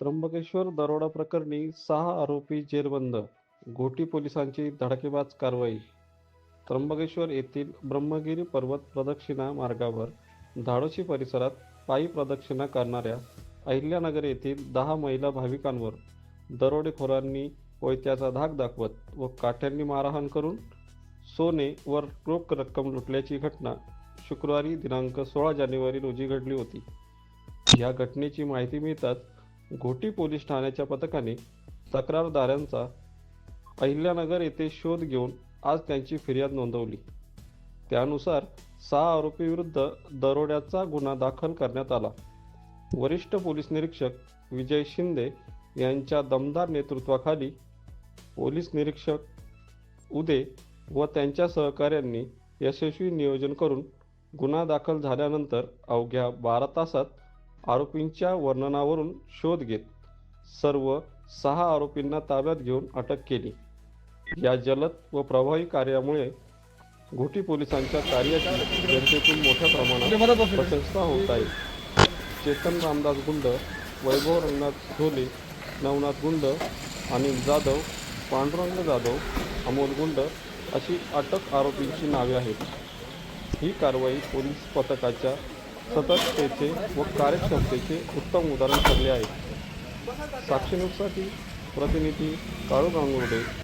त्र्यंबकेश्वर दरोडा प्रकरणी सहा आरोपी जेरबंद घोटी पोलिसांची धडाकेबाज कारवाई. त्र्यंबकेश्वर येथील ब्रह्मगिरी पर्वत प्रदक्षिणा मार्गावर धाडोशी परिसरात पायी प्रदक्षिणा करणाऱ्या अहिल्यानगर येथील दहा महिला भाविकांवर दरोडेखोरांनी कोयत्याचा धाक दाखवत व काठ्यांनी मारहाण करून सोने व रोख रक्कम लुटल्याची घटना शुक्रवारी दिनांक सोळा जानेवारी रोजी घडली होती. या घटनेची माहिती मिळताच घोटी पोलीस ठाण्याच्या पथकाने तक्रारदारांचा अहिल्यानगर येथे शोध घेऊन आज त्यांची फिर्याद नोंदवली. त्यानुसार सहा आरोपीविरुद्ध दरोड्याचा गुन्हा दाखल करण्यात आला. वरिष्ठ पोलीस निरीक्षक विजय शिंदे यांच्या दमदार नेतृत्वाखाली पोलीस निरीक्षक उदे व त्यांच्या सहकाऱ्यांनी यशस्वी नियोजन करून गुन्हा दाखल झाल्यानंतर अवघ्या बारा तासात आरोपींच्या वर्णनावरून शोध घेत सर्व सहा आरोपींना ताब्यात घेऊन अटक केली. या जलद व प्रभावी कार्यामुळे घोटी पोलिसांच्या कार्याची जनतेतून मोठ्या प्रमाणात प्रशंसा होत आहे. चेतन रामदास गुंड वैभव रंगनाथ झोले नवनाथ गुंड अनिल जाधव पांडुरंग जाधव अमोल गुंड अशी अटक आरोपींची नावे आहेत. ही कारवाई पोलीस पथकाच्या सतततेचे व कार्यक्षमतेचे उत्तम उदाहरण ठरले आहे. साक्षी न्यूजसाठी प्रतिनिधी काळू गांगुर्डे